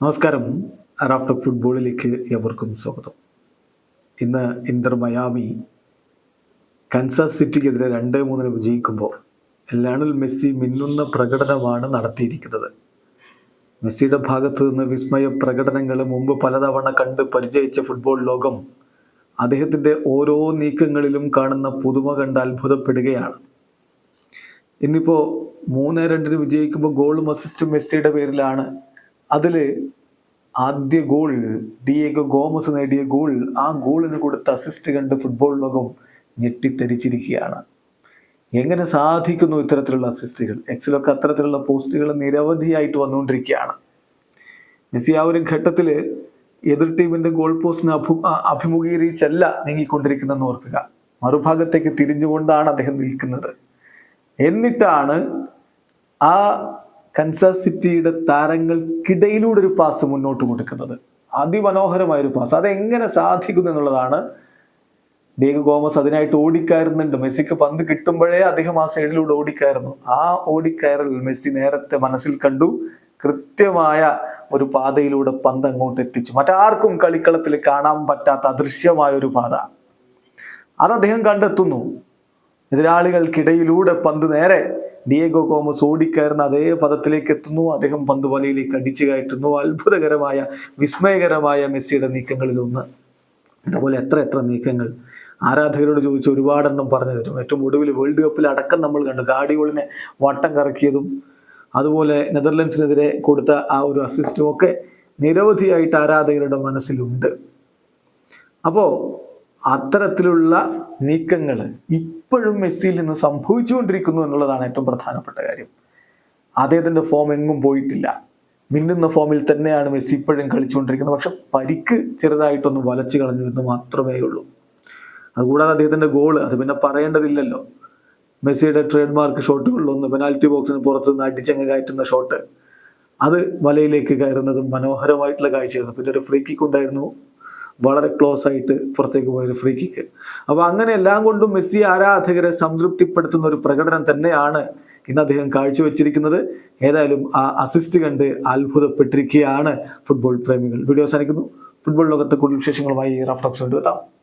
നമസ്കാരം. റാഫ്റ്റോക്ക് ഫുട്ബോളിലേക്ക് എവർക്കും സ്വാഗതം. ഇന്ന് ഇന്റർ മയാമി കൻസാസ് സിറ്റിക്കെതിരെ രണ്ട് മൂന്നിന് വിജയിക്കുമ്പോൾ ലയണൽ മെസ്സി മിന്നുന്ന പ്രകടനമാണ് നടത്തിയിരിക്കുന്നത്. മെസ്സിയുടെ ഭാഗത്തു നിന്ന് വിസ്മയ പ്രകടനങ്ങൾ മുമ്പ് പലതവണ കണ്ട് പരിചയിച്ച ഫുട്ബോൾ ലോകം അദ്ദേഹത്തിന്റെ ഓരോ നീക്കങ്ങളിലും കാണുന്ന പുതുമ കണ്ട് അത്ഭുതപ്പെടുകയാണ്. ഇന്നിപ്പോൾ മൂന്ന് രണ്ടിന് വിജയിക്കുമ്പോൾ ഗോളും അസിസ്റ്റും മെസ്സിയുടെ പേരിലാണ് അതിൽ ആദ്യ ഗോൾ ഡിയേഗോ ഗോമസ് നേടിയ ഗോൾ ആ ഗോളിന് കൊടുത്ത അസിസ്റ്റ് കണ്ട് ഫുട്ബോൾ ലോകം ഞെട്ടിത്തെരിച്ചിരിക്കുകയാണ് എങ്ങനെ സാധിക്കുന്നു ഇത്തരത്തിലുള്ള അസിസ്റ്റുകൾ എക്സിലൊക്കെ അത്തരത്തിലുള്ള പോസ്റ്റുകൾ നിരവധിയായിട്ട് വന്നുകൊണ്ടിരിക്കുകയാണ്. മെസ്സി ആ ഒരു ഘട്ടത്തിൽ എതിർ ടീമിന്റെ ഗോൾ പോസ്റ്റിന് അഭി അഭിമുഖീകരിച്ചല്ല നീങ്ങിക്കൊണ്ടിരിക്കുന്നതെന്ന് ഓർക്കുക. മറുഭാഗത്തേക്ക് തിരിഞ്ഞുകൊണ്ടാണ് അദ്ദേഹം നിൽക്കുന്നത്. എന്നിട്ടാണ് ആ കൻസാസ് സിറ്റിയുടെ താരങ്ങൾക്കിടയിലൂടെ ഒരു പാസ് മുന്നോട്ട് കൊടുക്കുന്നത്. അതിമനോഹരമായ ഒരു പാസ് അതെങ്ങനെ സാധിക്കുന്നു എന്നുള്ളതാണ് ഡേഗ് ഗോമസ് അതിനായിട്ട് ഓടിക്കയറുന്നുണ്ട്. മെസ്സിക്ക് പന്ത് കിട്ടുമ്പോഴേ അദ്ദേഹം ആ സൈഡിലൂടെ ഓടിക്കയറുന്നു. ആ ഓടിക്കയറൽ മെസ്സി നേരത്തെ മനസ്സിൽ കണ്ടു. കൃത്യമായ ഒരു പാതയിലൂടെ പന്ത് അങ്ങോട്ട് എത്തിച്ചു. മറ്റാർക്കും കളിക്കളത്തിൽ കാണാൻ പറ്റാത്ത അദൃശ്യമായ ഒരു പാത. അത് അദ്ദേഹം കണ്ടെത്തുന്നു. എതിരാളികൾക്കിടയിലൂടെ പന്ത് നേരെ ഡിയേഗോ കോമസ് ഓടിക്കയറുന്ന അതേ പദത്തിലേക്ക് എത്തുന്നു. അദ്ദേഹം പന്ത് വലയിലേക്ക് അടിച്ചു കയറ്റുന്നു. അത്ഭുതകരമായ വിസ്മയകരമായ മെസ്സിയുടെ നീക്കങ്ങളിൽ ഒന്ന്. ഇതുപോലെ എത്ര എത്ര നീക്കങ്ങൾ. ആരാധകരോട് ചോദിച്ച് ഒരുപാടെണ്ണം പറഞ്ഞു തരും. ഏറ്റവും ഒടുവിൽ വേൾഡ് കപ്പിൽ അടക്കം നമ്മൾ കണ്ടു. ഗാഡിയോളിനെ വട്ടം കറക്കിയതും അതുപോലെ നെതർലൻഡ്സിനെതിരെ കൊടുത്ത ആ ഒരു അസിസ്റ്റും ഒക്കെ നിരവധിയായിട്ട് ആരാധകരുടെ മനസ്സിലുണ്ട്. അപ്പോൾ അത്തരത്തിലുള്ള നീക്കങ്ങൾ ഇപ്പോഴും മെസ്സിയിൽ നിന്ന് സംഭവിച്ചുകൊണ്ടിരിക്കുന്നു എന്നുള്ളതാണ് ഏറ്റവും പ്രധാനപ്പെട്ട കാര്യം. അദ്ദേഹത്തിന്റെ ഫോം എങ്ങും പോയിട്ടില്ല. മിന്നുന്ന ഫോമിൽ തന്നെയാണ് മെസ്സി ഇപ്പോഴും കളിച്ചുകൊണ്ടിരിക്കുന്നത്. പക്ഷെ പരിക്ക് ചെറുതായിട്ടൊന്ന് വലച്ചു കളഞ്ഞു എന്ന് മാത്രമേ ഉള്ളൂ. അതുകൂടാതെ അദ്ദേഹത്തിന്റെ ഗോൾ അത് പിന്നെ പറയേണ്ടതില്ലല്ലോ. മെസ്സിയുടെ ട്രേഡ് മാർക്ക് ഷോട്ടുകളിലൊന്ന് പെനാൽറ്റി ബോക്സിന് പുറത്ത് നിന്ന് അടിച്ചങ്ങ് കയറ്റുന്ന ഷോട്ട് അത് വലയിലേക്ക് കയറുന്നതും മനോഹരമായിട്ടുള്ള കാഴ്ചയായിരുന്നു. പിന്നെ ഒരു ഫ്രീ കിക്ക് ഉണ്ടായിരുന്നു. വളരെ ക്ലോസ് ആയിട്ട് പുറത്തേക്ക് പോയൊരു ഫ്രീ കിക്ക് അപ്പൊ അങ്ങനെ എല്ലാം കൊണ്ടും മെസ്സി ആരാധകരെ സംതൃപ്തിപ്പെടുത്തുന്ന ഒരു പ്രകടനം തന്നെയാണ് ഇന്ന് അദ്ദേഹം കാഴ്ചവെച്ചിരിക്കുന്നത്. ഏതായാലും ആ അസിസ്റ്റ് കണ്ട് അത്ഭുതപ്പെട്ടിരിക്കുകയാണ് ഫുട്ബോൾ പ്രേമികൾ. വീഡിയോ അവസാനിക്കുന്നു. ഫുട്ബോൾ ലോകത്തെ കൂടുതൽ വിശേഷങ്ങളുമായി റഫ്ലക്സ് കൊണ്ടുവെത്താം